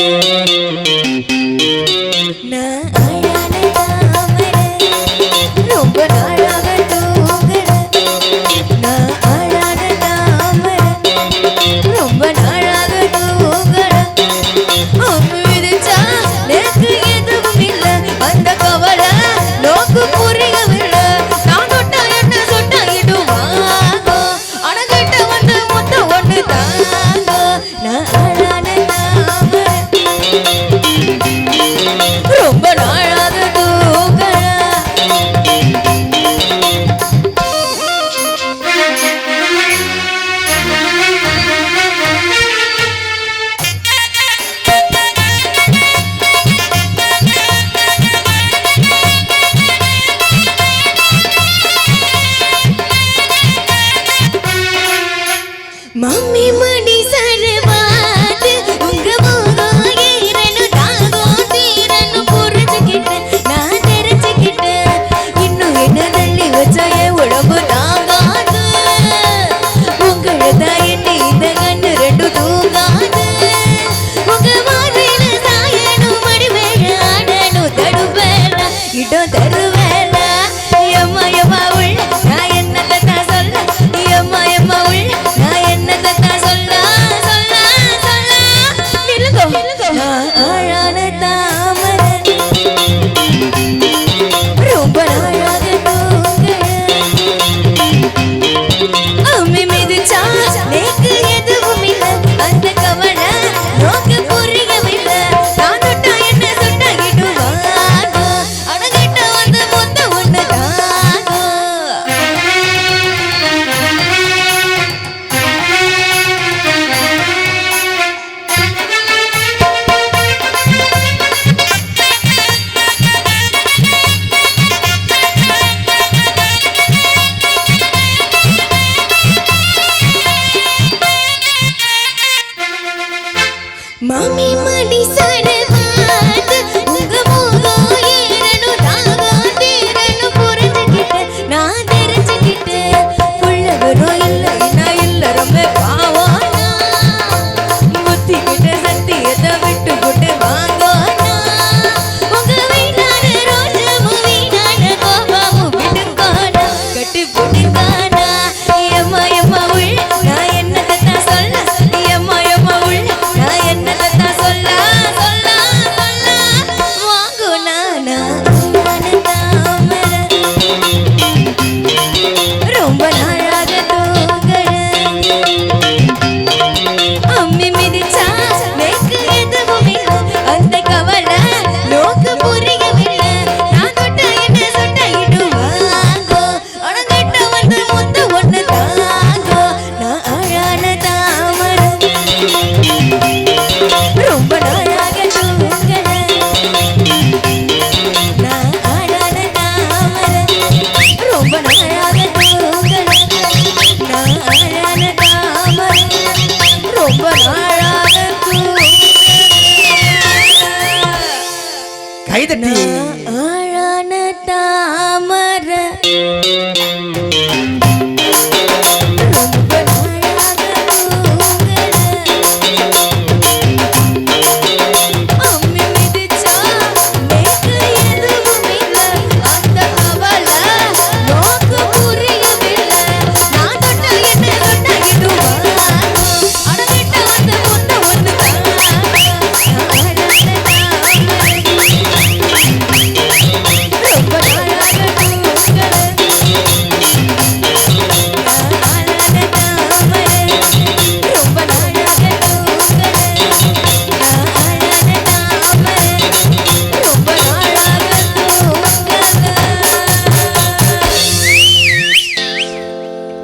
Música ಇಡದ மாமி மடி சடவாத உங்க மூணோ ஏறனு தாகா தேரனு புரிஞ்சுக்கிட்ட நான் தெரிஞ்சுக்கிட்ட புள்ளவரும் இல்லை நான் இல்லை ரொம்ப பாவானா முத்திக்கிட்ட சத்தியத்தை விட்டுக்கிட்டு வாங்கோனா உங்க ไทยแต่ดีเออ